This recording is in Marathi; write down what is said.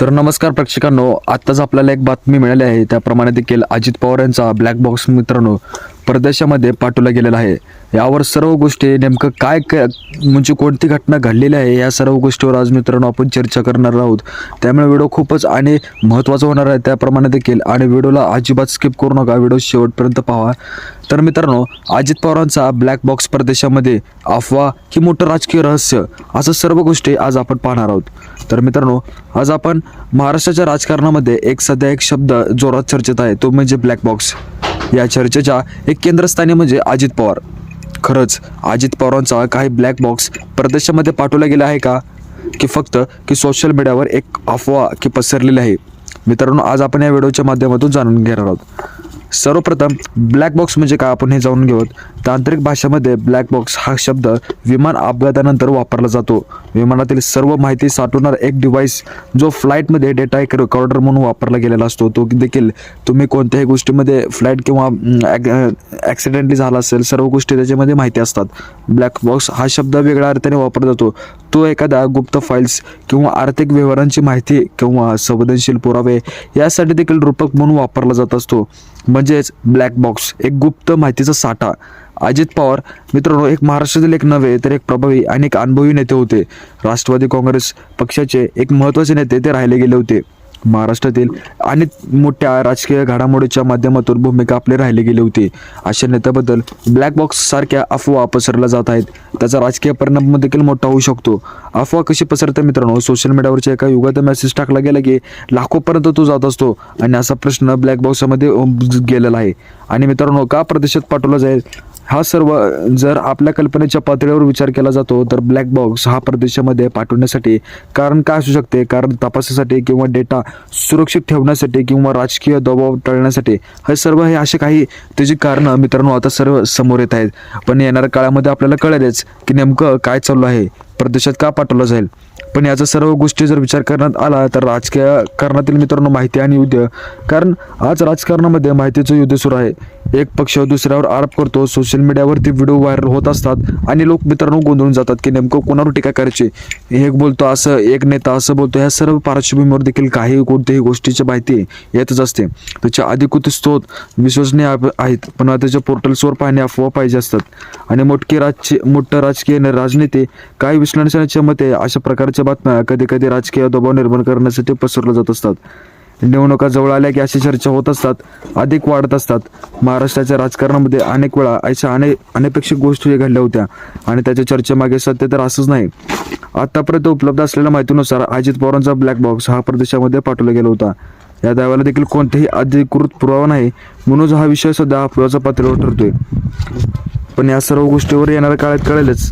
तर नमस्कार प्रेक्षकांनो आत्ताच आपल्याला एक बातमी मिळाली आहे. त्याप्रमाणे देखील अजित पवार यांचा ब्लॅक बॉक्स मित्रांनो परदेशामध्ये पाठवला गेलेला आहे. यावर सर्व गोष्टी नेमकं काय काय म्हणजे कोणती घटना घडलेली आहे या सर्व गोष्टीवर आज मित्रांनो आपण चर्चा करणार आहोत. त्यामुळे व्हिडिओ खूपच आणि महत्त्वाचा होणार आहे. त्याप्रमाणे देखील आणि व्हिडिओला अजिबात स्किप करू नका. व्हिडिओ शेवटपर्यंत पाहा. तर मित्रांनो अजित पवारांचा ब्लॅक बॉक्स परदेशामध्ये अफवा की मोठं राजकीय रहस्य असं सर्व गोष्टी आज आपण पाहणार आहोत. तर मित्रांनो आज आपण महाराष्ट्राच्या राजकारणामध्ये एक सध्या एक शब्द जोरात चर्चेत आहे तो म्हणजे ब्लॅक बॉक्स या चर्चेच्या एक केंद्रस्थानी म्हणजे अजित पवार. खरंच अजित पवारांचा काही ब्लॅक बॉक्स प्रदेशामध्ये पाठवला गेला आहे का? की फक्त की सोशल मीडियावर एक अफवा की पसरलेली आहे? मित्रांनो आज आपण या व्हिडिओच्या माध्यमातून जाणून घेणार आहोत. सर्वप्रथम ब्लॅक बॉक्स म्हणजे काय? आपण हे जाणून घेऊत तांत्रिक भाषेमध्ये ब्लॅक बॉक्स हा शब्द विमान अपघातानंतर वापरला जातो. विमानातील सर्व माहिती साठवणारा एक डिव्हाइस जो फ्लाईटमध्ये डेटा एक रेकॉर्डर म्हणून वापरला गेलेला असतो तो देखील तुम्ही कोणत्याही गोष्टीमध्ये फ्लाईट किंवा ॲक्सिडेंटली झाला असेल सर्व गोष्टी त्याच्यामध्ये माहिती असतात. ब्लॅक बॉक्स हा शब्द वेगळ्या अर्थाने वापरला जातो. तो एखाद्या गुप्त फाईल्स किंवा आर्थिक व्यवहारांची माहिती किंवा संवेदनशील पुरावे यासाठी देखील रूपक म्हणून वापरला जात असतो. म्हणजेच ब्लॅक बॉक्स एक गुप्त माहितीचा साठा. अजित पवार. मित्रांनो एक महाराष्ट्रातील एक नव्हे तर एक प्रभावी आणि एक अनुभवी नेते होते. राष्ट्रवादी काँग्रेस पक्षाचे एक महत्त्वाचे नेते ते राहिले गेले होते. महाराष्ट्रातील अनेक मोठ्या राजकीय घडामोडीच्या माध्यमातून भूमिका आपली राहिली गेली होती. अशा नेत्याबद्दल ब्लॅक बॉक्स सारख्या अफवा पसरल्या जात आहेत. त्याचा राजकीय परिणाम देखील मोठा होऊ शकतो. अफवा कशी पसरते मित्रांनो सोशल मीडियावरच्या एका युगात मेसेज टाकला गेला की लाखोपर्यंत तो जात असतो. आणि असा प्रश्न ब्लॅक बॉक्समध्ये गेलेला आहे. आणि मित्रांनो का प्रदेशात पाठवला जाईल? हा सर्व जर आपल्या कल्पनेच्या पातळीवर विचार केला जातो तर ब्लॅक बॉक्स हा प्रदेशामध्ये पाठवण्यासाठी कारण काय असू शकते? कारण तपासासाठी किंवा डेटा सुरक्षित ठेवण्यासाठी किंवा राजकीय दबाव टाळण्यासाठी हे सर्व हे असे काही त्याची कारणं मित्रांनो आता सर्व समोर येत आहेत. पण येणाऱ्या काळामध्ये आपल्याला कळेलच की नेमकं काय चालू आहे? प्रदेशात का पाठवलं जाईल? पण याचा सर्व गोष्टी जर विचार करण्यात आला तर राजकीय कारणातील मित्रांनो माहिती आणि युद्ध. कारण आज राजकारणामध्ये माहितीचं युद्ध सुरू आहे. एक पक्ष दुसऱ्यावर आरोप करतो सोशल मीडियावरती व्हिडिओ व्हायरल होत असतात आणि लोक मित्रांनो गोंधळून जातात की नेमकं कोणावर टीका करायची? एक बोलतो असं एक नेता असं बोलतो ह्या सर्व पार्श्वभूमीवर देखील काही कोणत्याही गोष्टीची माहिती येतच असते. त्याच्या अधिकृत स्रोत विश्वसनीय आप- आहेत पण त्याच्या पोर्टल्सवर पाहणे अफवा पाहिजे असतात. आणि मोठके राजकीय मोठं राजकीय राजनीती राजनेते काही विश्लेषणाच्या मते अशा प्रकारच्या बातम्या कधी कधी राजकीय दबाव निर्माण करण्यासाठी पसरल्या जात असतात. निवडणुका जवळ आल्या की अशी चर्चा होत असतात. अधिक वाढत असतात. महाराष्ट्राच्या राजकारणामध्ये अनेक वेळा अशा अनेक अनपेक्षित गोष्टी घडल्या होत्या आणि त्याच्या चर्चेमागे सत्य तर असंच नाही. आतापर्यंत उपलब्ध असलेल्या माहितीनुसार अजित पवारांचा ब्लॅक बॉक्स हा प्रदेशामध्ये पाठवला गेला होता. या दाव्याला देखील कोणतेही अधिकृत पुरावा नाही. म्हणून हा विषय सध्या अफवाच्या पातळीवर ठरतोय. पण या सर्व गोष्टीवर येणाऱ्या काळात कळेलच.